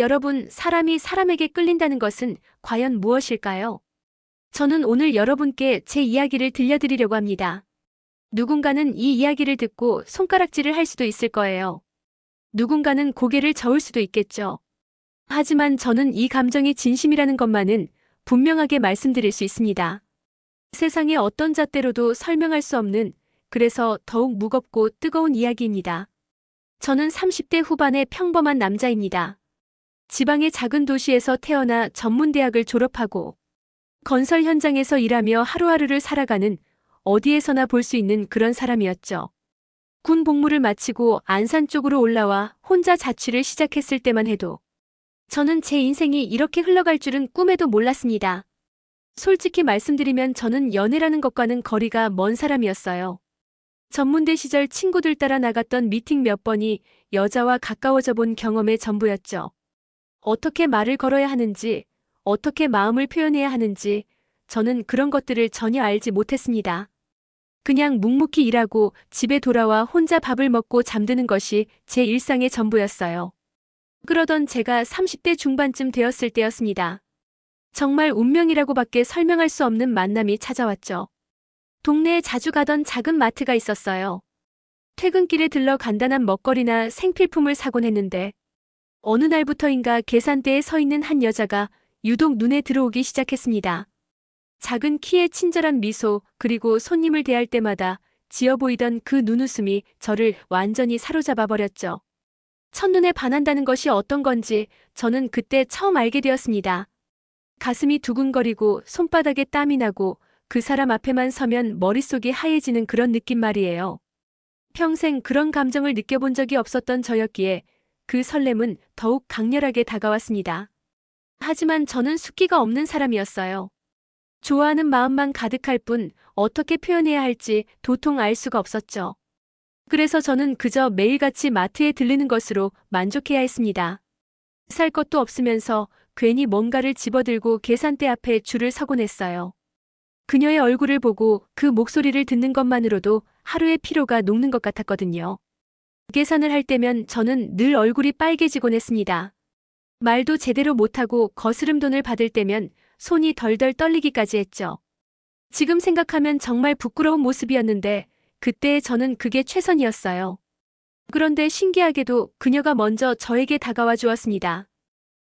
여러분, 사람이 사람에게 끌린다는 것은 과연 무엇일까요? 저는 오늘 여러분께 제 이야기를 들려드리려고 합니다. 누군가는 이 이야기를 듣고 손가락질을 할 수도 있을 거예요. 누군가는 고개를 저을 수도 있겠죠. 하지만 저는 이 감정이 진심이라는 것만은 분명하게 말씀드릴 수 있습니다. 세상의 어떤 잣대로도 설명할 수 없는 그래서 더욱 무겁고 뜨거운 이야기입니다. 저는 30대 후반의 평범한 남자입니다. 지방의 작은 도시에서 태어나 전문대학을 졸업하고 건설 현장에서 일하며 하루하루를 살아가는 어디에서나 볼 수 있는 그런 사람이었죠. 군 복무를 마치고 안산 쪽으로 올라와 혼자 자취를 시작했을 때만 해도 저는 제 인생이 이렇게 흘러갈 줄은 꿈에도 몰랐습니다. 솔직히 말씀드리면 저는 연애라는 것과는 거리가 먼 사람이었어요. 전문대 시절 친구들 따라 나갔던 미팅 몇 번이 여자와 가까워져 본 경험의 전부였죠. 어떻게 말을 걸어야 하는지, 어떻게 마음을 표현해야 하는지, 저는 그런 것들을 전혀 알지 못했습니다. 그냥 묵묵히 일하고 집에 돌아와 혼자 밥을 먹고 잠드는 것이 제 일상의 전부였어요. 그러던 제가 30대 중반쯤 되었을 때였습니다. 정말 운명이라고밖에 설명할 수 없는 만남이 찾아왔죠. 동네에 자주 가던 작은 마트가 있었어요. 퇴근길에 들러 간단한 먹거리나 생필품을 사곤 했는데 어느 날부터인가 계산대에 서 있는 한 여자가 유독 눈에 들어오기 시작했습니다. 작은 키에 친절한 미소 그리고 손님을 대할 때마다 지어 보이던 그 눈웃음이 저를 완전히 사로잡아 버렸죠. 첫눈에 반한다는 것이 어떤 건지 저는 그때 처음 알게 되었습니다. 가슴이 두근거리고 손바닥에 땀이 나고 그 사람 앞에만 서면 머릿속이 하얘지는 그런 느낌 말이에요. 평생 그런 감정을 느껴본 적이 없었던 저였기에 그 설렘은 더욱 강렬하게 다가왔습니다. 하지만 저는 숫기가 없는 사람이었어요. 좋아하는 마음만 가득할 뿐 어떻게 표현해야 할지 도통 알 수가 없었죠. 그래서 저는 그저 매일같이 마트에 들르는 것으로 만족해야 했습니다. 살 것도 없으면서 괜히 뭔가를 집어들고 계산대 앞에 줄을 서곤 했어요. 그녀의 얼굴을 보고 그 목소리를 듣는 것만으로도 하루의 피로가 녹는 것 같았거든요. 계산을 할 때면 저는 늘 얼굴이 빨개지곤 했습니다. 말도 제대로 못하고 거스름 돈을 받을 때면 손이 덜덜 떨리기까지 했죠. 지금 생각하면 정말 부끄러운 모습이었는데 그때의 저는 그게 최선이었어요. 그런데 신기하게도 그녀가 먼저 저에게 다가와 주었습니다.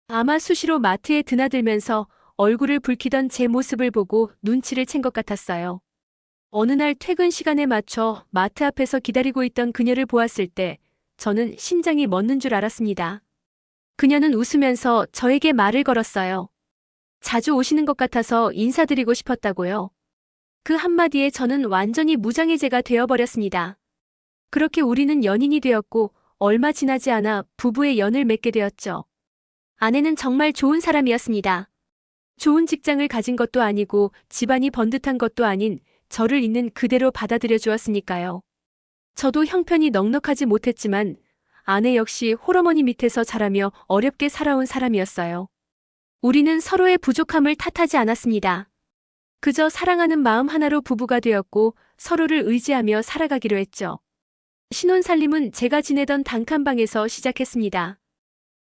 아마 수시로 마트에 드나들면서 얼굴을 붉히던 제 모습을 보고 눈치를 챈 것 같았어요. 어느 날 퇴근 시간에 맞춰 마트 앞에서 기다리고 있던 그녀를 보았을 때 저는 심장이 멎는 줄 알았습니다. 그녀는 웃으면서 저에게 말을 걸었어요. 자주 오시는 것 같아서 인사드리고 싶었다고요. 그 한마디에 저는 완전히 무장해제가 되어버렸습니다. 그렇게 우리는 연인이 되었고 얼마 지나지 않아 부부의 연을 맺게 되었죠. 아내는 정말 좋은 사람이었습니다. 좋은 직장을 가진 것도 아니고 집안이 번듯한 것도 아닌 저를 있는 그대로 받아들여 주었으니까요. 저도 형편이 넉넉하지 못했지만 아내 역시 홀어머니 밑에서 자라며 어렵게 살아온 사람이었어요. 우리는 서로의 부족함을 탓하지 않았습니다. 그저 사랑하는 마음 하나로 부부가 되었고 서로를 의지하며 살아가기로 했죠. 신혼살림은 제가 지내던 단칸방에서 시작했습니다.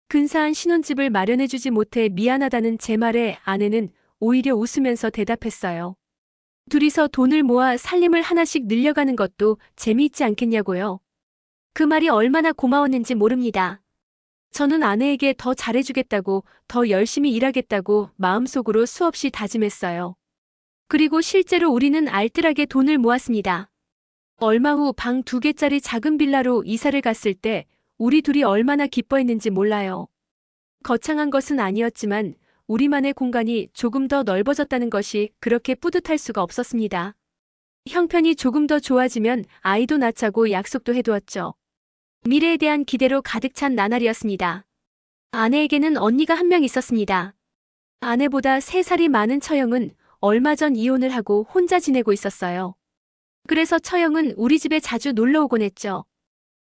근사한 신혼집을 마련해주지 못해 미안하다는 제 말에 아내는 오히려 웃으면서 대답했어요. 둘이서 돈을 모아 살림을 하나씩 늘려가는 것도 재미있지 않겠냐고요. 그 말이 얼마나 고마웠는지 모릅니다. 저는 아내에게 더 잘해주겠다고, 더 열심히 일하겠다고 마음속으로 수없이 다짐했어요. 그리고 실제로 우리는 알뜰하게 돈을 모았습니다. 얼마 후 방 두 개짜리 작은 빌라로 이사를 갔을 때 우리 둘이 얼마나 기뻐했는지 몰라요. 거창한 것은 아니었지만 우리만의 공간이 조금 더 넓어졌다는 것이 그렇게 뿌듯할 수가 없었습니다. 형편이 조금 더 좋아지면 아이도 낳자고 약속도 해두었죠. 미래에 대한 기대로 가득 찬 나날이었습니다. 아내에게는 언니가 한 명 있었습니다. 아내보다 3살이 많은 처형은 얼마 전 이혼을 하고 혼자 지내고 있었어요. 그래서 처형은 우리 집에 자주 놀러 오곤 했죠.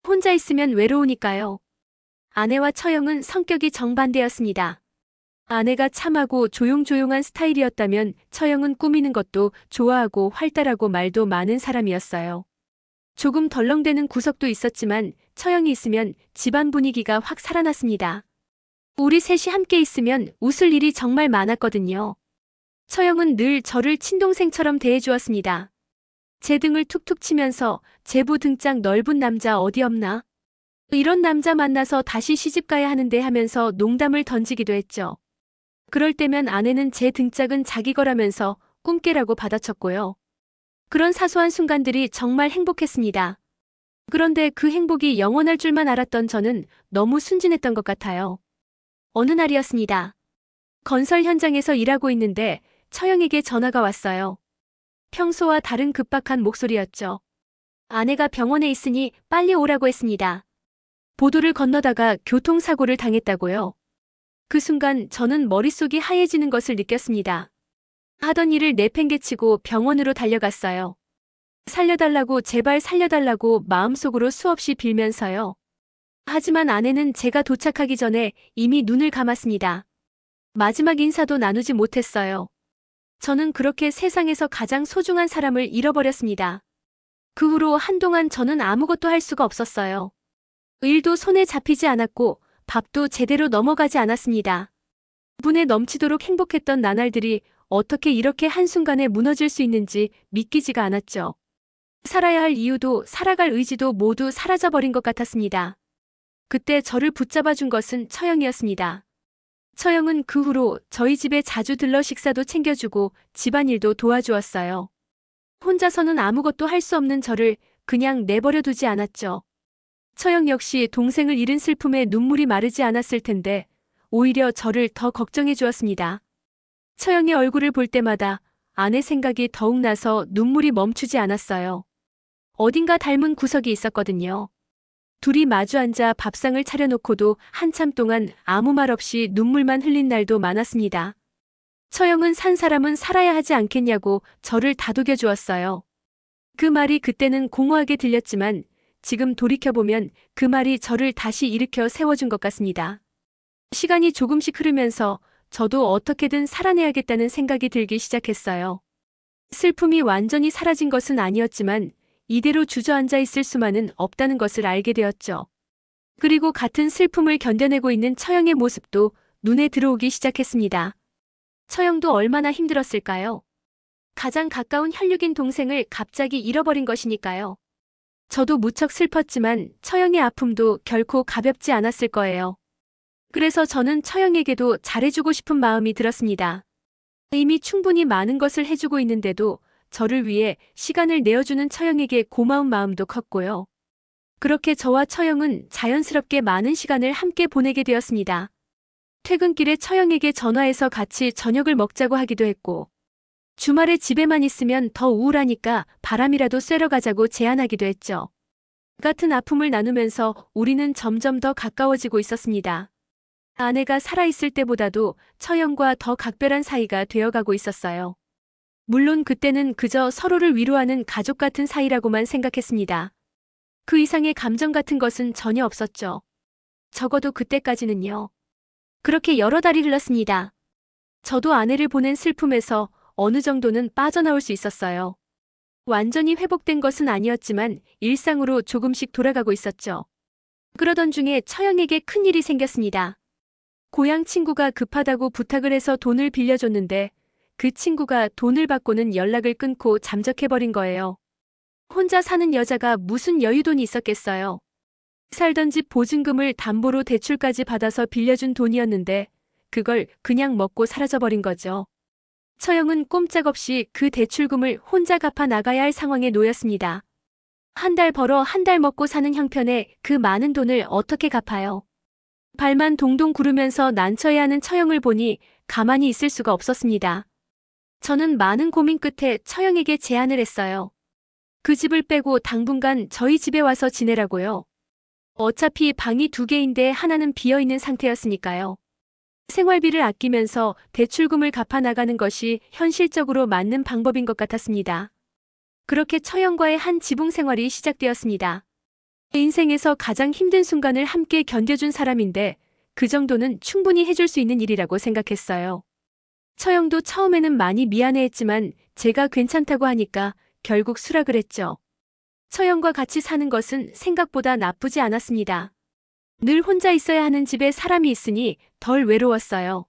혼자 있으면 외로우니까요. 아내와 처형은 성격이 정반대였습니다. 아내가 참하고 조용조용한 스타일이었다면 처형은 꾸미는 것도 좋아하고 활달하고 말도 많은 사람이었어요. 조금 덜렁대는 구석도 있었지만 처형이 있으면 집안 분위기가 확 살아났습니다. 우리 셋이 함께 있으면 웃을 일이 정말 많았거든요. 처형은 늘 저를 친동생처럼 대해주었습니다. 제 등을 툭툭 치면서 제부 등짝 넓은 남자 어디 없나? 이런 남자 만나서 다시 시집가야 하는데 하면서 농담을 던지기도 했죠. 그럴 때면 아내는 제 등짝은 자기 거라면서 꿈깨라고 받아쳤고요. 그런 사소한 순간들이 정말 행복했습니다. 그런데 그 행복이 영원할 줄만 알았던 저는 너무 순진했던 것 같아요. 어느 날이었습니다. 건설 현장에서 일하고 있는데 처형에게 전화가 왔어요. 평소와 다른 급박한 목소리였죠. 아내가 병원에 있으니 빨리 오라고 했습니다. 보도를 건너다가 교통사고를 당했다고요. 그 순간 저는 머릿속이 하얘지는 것을 느꼈습니다. 하던 일을 내팽개치고 병원으로 달려갔어요. 살려달라고 제발 살려달라고 마음속으로 수없이 빌면서요. 하지만 아내는 제가 도착하기 전에 이미 눈을 감았습니다. 마지막 인사도 나누지 못했어요. 저는 그렇게 세상에서 가장 소중한 사람을 잃어버렸습니다. 그 후로 한동안 저는 아무것도 할 수가 없었어요. 일도 손에 잡히지 않았고 밥도 제대로 넘어가지 않았습니다. 분에 넘치도록 행복했던 나날들이 어떻게 이렇게 한순간에 무너질 수 있는지 믿기지가 않았죠. 살아야 할 이유도 살아갈 의지도 모두 사라져버린 것 같았습니다. 그때 저를 붙잡아준 것은 처형이었습니다. 처형은 그 후로 저희 집에 자주 들러 식사도 챙겨주고 집안일도 도와주었어요. 혼자서는 아무것도 할 수 없는 저를 그냥 내버려 두지 않았죠. 처형 역시 동생을 잃은 슬픔에 눈물이 마르지 않았을 텐데 오히려 저를 더 걱정해 주었습니다. 처형의 얼굴을 볼 때마다 아내 생각이 더욱 나서 눈물이 멈추지 않았어요. 어딘가 닮은 구석이 있었거든요. 둘이 마주 앉아 밥상을 차려놓고도 한참 동안 아무 말 없이 눈물만 흘린 날도 많았습니다. 처형은 산 사람은 살아야 하지 않겠냐고 저를 다독여 주었어요. 그 말이 그때는 공허하게 들렸지만 지금 돌이켜보면 그 말이 저를 다시 일으켜 세워준 것 같습니다. 시간이 조금씩 흐르면서 저도 어떻게든 살아내야겠다는 생각이 들기 시작했어요. 슬픔이 완전히 사라진 것은 아니었지만 이대로 주저앉아 있을 수만은 없다는 것을 알게 되었죠. 그리고 같은 슬픔을 견뎌내고 있는 처형의 모습도 눈에 들어오기 시작했습니다. 처형도 얼마나 힘들었을까요? 가장 가까운 혈육인 동생을 갑자기 잃어버린 것이니까요. 저도 무척 슬펐지만 처형의 아픔도 결코 가볍지 않았을 거예요. 그래서 저는 처형에게도 잘해주고 싶은 마음이 들었습니다. 이미 충분히 많은 것을 해주고 있는데도 저를 위해 시간을 내어주는 처형에게 고마운 마음도 컸고요. 그렇게 저와 처형은 자연스럽게 많은 시간을 함께 보내게 되었습니다. 퇴근길에 처형에게 전화해서 같이 저녁을 먹자고 하기도 했고, 주말에 집에만 있으면 더 우울하니까 바람이라도 쐬러 가자고 제안하기도 했죠. 같은 아픔을 나누면서 우리는 점점 더 가까워지고 있었습니다. 아내가 살아있을 때보다도 처형과 더 각별한 사이가 되어가고 있었어요. 물론 그때는 그저 서로를 위로하는 가족 같은 사이라고만 생각했습니다. 그 이상의 감정 같은 것은 전혀 없었죠. 적어도 그때까지는요. 그렇게 여러 달이 흘렀습니다. 저도 아내를 보낸 슬픔에서 어느 정도는 빠져나올 수 있었어요. 완전히 회복된 것은 아니었지만 일상으로 조금씩 돌아가고 있었죠. 그러던 중에 처형에게 큰일이 생겼습니다. 고향 친구가 급하다고 부탁을 해서 돈을 빌려줬는데 그 친구가 돈을 받고는 연락을 끊고 잠적해버린 거예요. 혼자 사는 여자가 무슨 여유돈이 있었겠어요. 살던 집 보증금을 담보로 대출까지 받아서 빌려준 돈이었는데 그걸 그냥 먹고 사라져버린 거죠. 처형은 꼼짝없이 그 대출금을 혼자 갚아 나가야 할 상황에 놓였습니다. 한 달 벌어 한 달 먹고 사는 형편에 그 많은 돈을 어떻게 갚아요? 발만 동동 구르면서 난처해하는 처형을 보니 가만히 있을 수가 없었습니다. 저는 많은 고민 끝에 처형에게 제안을 했어요. 그 집을 빼고 당분간 저희 집에 와서 지내라고요. 어차피 방이 두 개인데 하나는 비어 있는 상태였으니까요. 생활비를 아끼면서 대출금을 갚아 나가는 것이 현실적으로 맞는 방법인 것 같았습니다. 그렇게 처형과의 한 지붕 생활이 시작되었습니다. 인생에서 가장 힘든 순간을 함께 견뎌준 사람인데 그 정도는 충분히 해줄 수 있는 일이라고 생각했어요. 처형도 처음에는 많이 미안해했지만 제가 괜찮다고 하니까 결국 수락을 했죠. 처형과 같이 사는 것은 생각보다 나쁘지 않았습니다. 늘 혼자 있어야 하는 집에 사람이 있으니 덜 외로웠어요.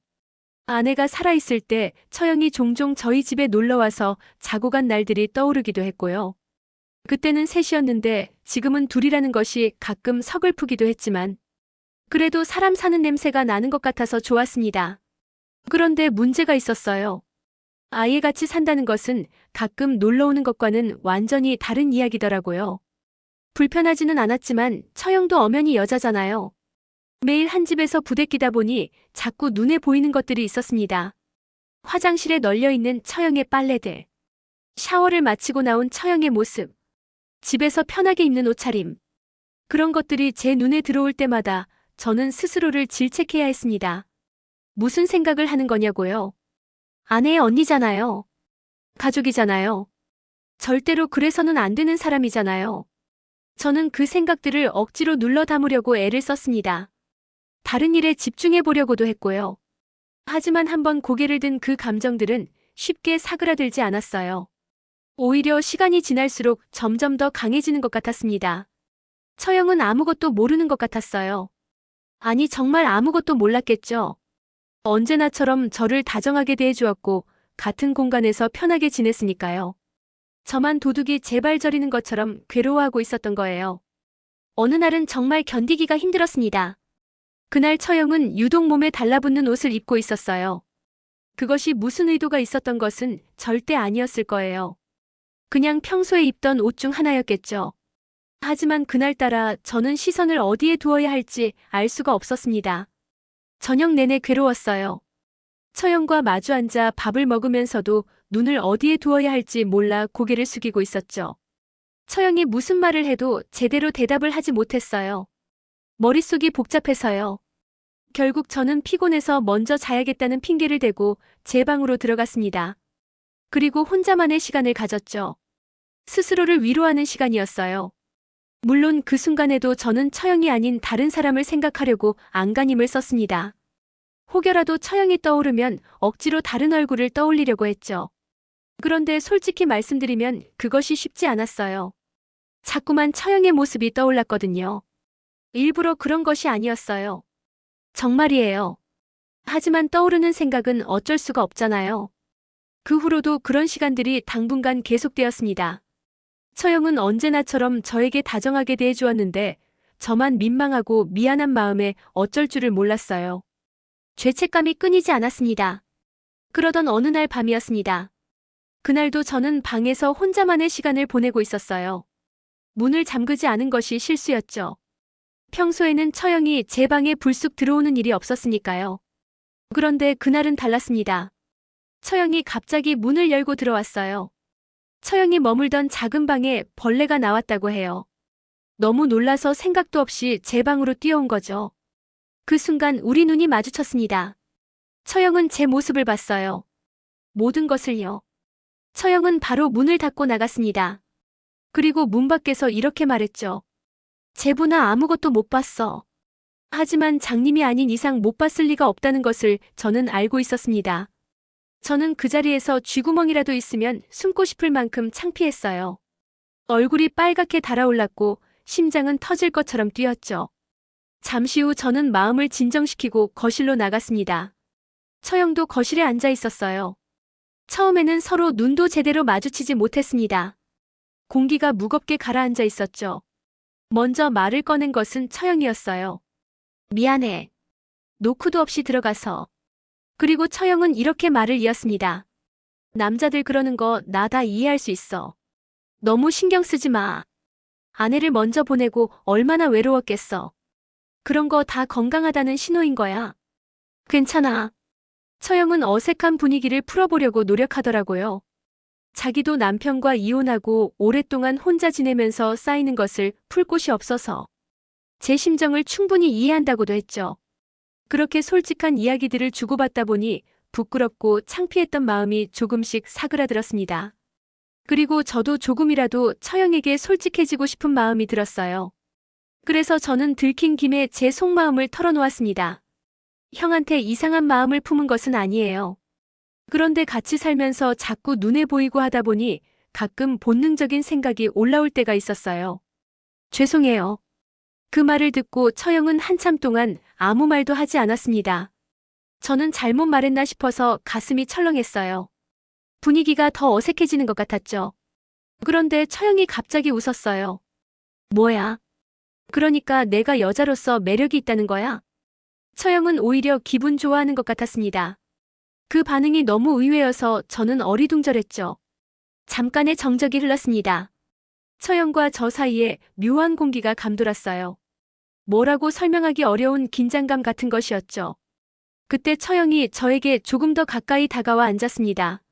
아내가 살아있을 때 처형이 종종 저희 집에 놀러와서 자고 간 날들이 떠오르기도 했고요. 그때는 셋이었는데 지금은 둘이라는 것이 가끔 서글프기도 했지만 그래도 사람 사는 냄새가 나는 것 같아서 좋았습니다. 그런데 문제가 있었어요. 아예 같이 산다는 것은 가끔 놀러 오는 것과는 완전히 다른 이야기더라고요. 불편하지는 않았지만 처형도 엄연히 여자잖아요. 매일 한 집에서 부대끼다 보니 자꾸 눈에 보이는 것들이 있었습니다. 화장실에 널려 있는 처형의 빨래들, 샤워를 마치고 나온 처형의 모습, 집에서 편하게 입는 옷차림. 그런 것들이 제 눈에 들어올 때마다 저는 스스로를 질책해야 했습니다. 무슨 생각을 하는 거냐고요? 아내의 언니잖아요. 가족이잖아요. 절대로 그래서는 안 되는 사람이잖아요. 저는 그 생각들을 억지로 눌러 담으려고 애를 썼습니다. 다른 일에 집중해 보려고도 했고요. 하지만 한번 고개를 든 그 감정들은 쉽게 사그라들지 않았어요. 오히려 시간이 지날수록 점점 더 강해지는 것 같았습니다. 처형은 아무것도 모르는 것 같았어요. 아니, 정말 아무것도 몰랐겠죠. 언제나처럼 저를 다정하게 대해주었고, 같은 공간에서 편하게 지냈으니까요. 저만 도둑이 제발 저리는 것처럼 괴로워하고 있었던 거예요. 어느 날은 정말 견디기가 힘들었습니다. 그날 처형은 유독 몸에 달라붙는 옷을 입고 있었어요. 그것이 무슨 의도가 있었던 것은 절대 아니었을 거예요. 그냥 평소에 입던 옷 중 하나였겠죠. 하지만 그날따라 저는 시선을 어디에 두어야 할지 알 수가 없었습니다. 저녁 내내 괴로웠어요. 처형과 마주 앉아 밥을 먹으면서도 눈을 어디에 두어야 할지 몰라 고개를 숙이고 있었죠. 처형이 무슨 말을 해도 제대로 대답을 하지 못했어요. 머릿속이 복잡해서요. 결국 저는 피곤해서 먼저 자야겠다는 핑계를 대고 제 방으로 들어갔습니다. 그리고 혼자만의 시간을 가졌죠. 스스로를 위로하는 시간이었어요. 물론 그 순간에도 저는 처형이 아닌 다른 사람을 생각하려고 안간힘을 썼습니다. 혹여라도 처형이 떠오르면 억지로 다른 얼굴을 떠올리려고 했죠. 그런데 솔직히 말씀드리면 그것이 쉽지 않았어요. 자꾸만 처형의 모습이 떠올랐거든요. 일부러 그런 것이 아니었어요. 정말이에요. 하지만 떠오르는 생각은 어쩔 수가 없잖아요. 그 후로도 그런 시간들이 당분간 계속되었습니다. 처형은 언제나처럼 저에게 다정하게 대해주었는데 저만 민망하고 미안한 마음에 어쩔 줄을 몰랐어요. 죄책감이 끊이지 않았습니다. 그러던 어느 날 밤이었습니다. 그날도 저는 방에서 혼자만의 시간을 보내고 있었어요. 문을 잠그지 않은 것이 실수였죠. 평소에는 처형이 제 방에 불쑥 들어오는 일이 없었으니까요. 그런데 그날은 달랐습니다. 처형이 갑자기 문을 열고 들어왔어요. 처형이 머물던 작은 방에 벌레가 나왔다고 해요. 너무 놀라서 생각도 없이 제 방으로 뛰어온 거죠. 그 순간 우리 눈이 마주쳤습니다. 처형은 제 모습을 봤어요. 모든 것을요. 처형은 바로 문을 닫고 나갔습니다. 그리고 문 밖에서 이렇게 말했죠. 제부나 아무것도 못 봤어. 하지만 장님이 아닌 이상 못 봤을 리가 없다는 것을 저는 알고 있었습니다. 저는 그 자리에서 쥐구멍이라도 있으면 숨고 싶을 만큼 창피했어요. 얼굴이 빨갛게 달아올랐고 심장은 터질 것처럼 뛰었죠. 잠시 후 저는 마음을 진정시키고 거실로 나갔습니다. 처형도 거실에 앉아 있었어요. 처음에는 서로 눈도 제대로 마주치지 못했습니다. 공기가 무겁게 가라앉아 있었죠. 먼저 말을 꺼낸 것은 처형이었어요. 미안해. 노크도 없이 들어가서. 그리고 처형은 이렇게 말을 이었습니다. 남자들 그러는 거 나 다 이해할 수 있어. 너무 신경 쓰지 마. 아내를 먼저 보내고 얼마나 외로웠겠어. 그런 거 다 건강하다는 신호인 거야. 괜찮아. 처형은 어색한 분위기를 풀어보려고 노력하더라고요. 자기도 남편과 이혼하고 오랫동안 혼자 지내면서 쌓이는 것을 풀 곳이 없어서 제 심정을 충분히 이해한다고도 했죠. 그렇게 솔직한 이야기들을 주고받다 보니 부끄럽고 창피했던 마음이 조금씩 사그라들었습니다. 그리고 저도 조금이라도 처형에게 솔직해지고 싶은 마음이 들었어요. 그래서 저는 들킨 김에 제 속마음을 털어놓았습니다. 형한테 이상한 마음을 품은 것은 아니에요. 그런데 같이 살면서 자꾸 눈에 보이고 하다 보니 가끔 본능적인 생각이 올라올 때가 있었어요. 죄송해요. 그 말을 듣고 처형은 한참 동안 아무 말도 하지 않았습니다. 저는 잘못 말했나 싶어서 가슴이 철렁했어요. 분위기가 더 어색해지는 것 같았죠. 그런데 처형이 갑자기 웃었어요. 뭐야? 그러니까 내가 여자로서 매력이 있다는 거야? 처형은 오히려 기분 좋아하는 것 같았습니다. 그 반응이 너무 의외여서 저는 어리둥절했죠. 잠깐의 정적이 흘렀습니다. 처형과 저 사이에 묘한 공기가 감돌았어요. 뭐라고 설명하기 어려운 긴장감 같은 것이었죠. 그때 처형이 저에게 조금 더 가까이 다가와 앉았습니다.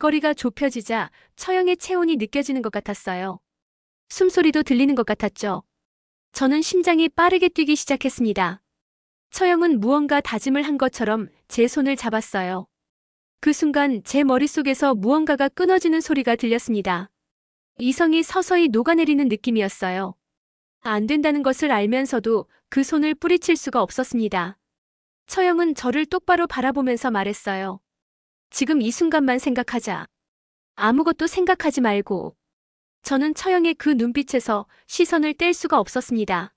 거리가 좁혀지자 처형의 체온이 느껴지는 것 같았어요. 숨소리도 들리는 것 같았죠. 저는 심장이 빠르게 뛰기 시작했습니다. 처형은 무언가 다짐을 한 것처럼 제 손을 잡았어요. 그 순간 제 머릿속에서 무언가가 끊어지는 소리가 들렸습니다. 이성이 서서히 녹아내리는 느낌이었어요. 안 된다는 것을 알면서도 그 손을 뿌리칠 수가 없었습니다. 처형은 저를 똑바로 바라보면서 말했어요. 지금 이 순간만 생각하자. 아무것도 생각하지 말고. 저는 처형의 그 눈빛에서 시선을 뗄 수가 없었습니다.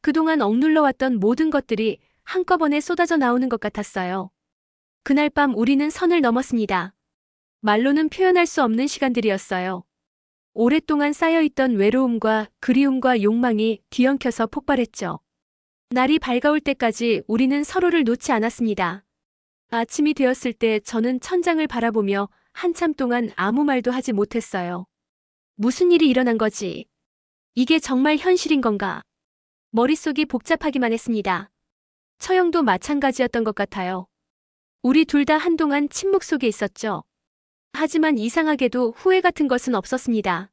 그동안 억눌러왔던 모든 것들이 한꺼번에 쏟아져 나오는 것 같았어요. 그날 밤 우리는 선을 넘었습니다. 말로는 표현할 수 없는 시간들이었어요. 오랫동안 쌓여있던 외로움과 그리움과 욕망이 뒤엉켜서 폭발했죠. 날이 밝아올 때까지 우리는 서로를 놓지 않았습니다. 아침이 되었을 때 저는 천장을 바라보며 한참 동안 아무 말도 하지 못했어요. 무슨 일이 일어난 거지? 이게 정말 현실인 건가? 머릿속이 복잡하기만 했습니다. 처형도 마찬가지였던 것 같아요. 우리 둘 다 한동안 침묵 속에 있었죠. 하지만 이상하게도 후회 같은 것은 없었습니다.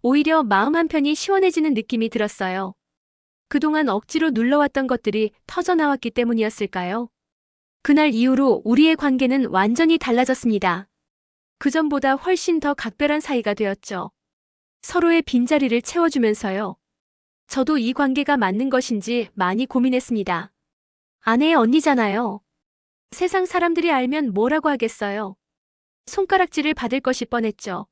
오히려 마음 한편이 시원해지는 느낌이 들었어요. 그동안 억지로 눌러왔던 것들이 터져나왔기 때문이었을까요? 그날 이후로 우리의 관계는 완전히 달라졌습니다. 그전보다 훨씬 더 각별한 사이가 되었죠. 서로의 빈자리를 채워주면서요. 저도 이 관계가 맞는 것인지 많이 고민했습니다. 아내의 언니잖아요. 세상 사람들이 알면 뭐라고 하겠어요. 손가락질을 받을 것이 뻔했죠.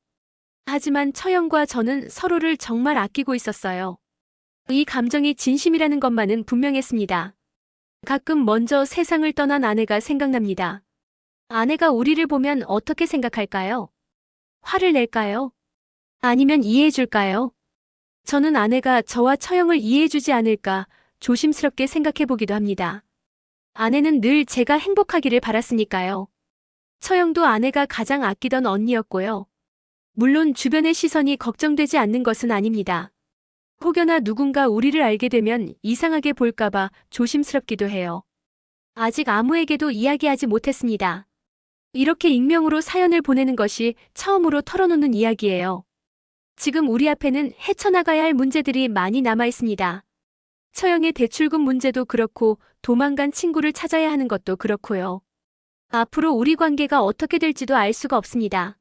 하지만 처형과 저는 서로를 정말 아끼고 있었어요. 이 감정이 진심이라는 것만은 분명했습니다. 가끔 먼저 세상을 떠난 아내가 생각납니다. 아내가 우리를 보면 어떻게 생각할까요? 화를 낼까요? 아니면 이해해줄까요? 저는 아내가 저와 처형을 이해해주지 않을까 조심스럽게 생각해보기도 합니다. 아내는 늘 제가 행복하기를 바랐으니까요. 처형도 아내가 가장 아끼던 언니였고요. 물론 주변의 시선이 걱정되지 않는 것은 아닙니다. 혹여나 누군가 우리를 알게 되면 이상하게 볼까봐 조심스럽기도 해요. 아직 아무에게도 이야기하지 못했습니다. 이렇게 익명으로 사연을 보내는 것이 처음으로 털어놓는 이야기예요. 지금 우리 앞에는 헤쳐나가야 할 문제들이 많이 남아 있습니다. 처형의 대출금 문제도 그렇고 도망간 친구를 찾아야 하는 것도 그렇고요. 앞으로 우리 관계가 어떻게 될지도 알 수가 없습니다.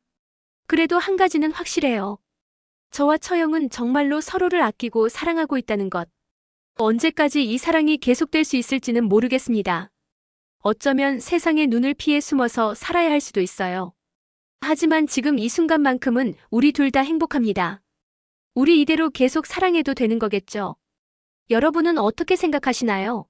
그래도 한 가지는 확실해요. 저와 처형은 정말로 서로를 아끼고 사랑하고 있다는 것. 언제까지 이 사랑이 계속될 수 있을지는 모르겠습니다. 어쩌면 세상의 눈을 피해 숨어서 살아야 할 수도 있어요. 하지만 지금 이 순간만큼은 우리 둘 다 행복합니다. 우리 이대로 계속 사랑해도 되는 거겠죠? 여러분은 어떻게 생각하시나요?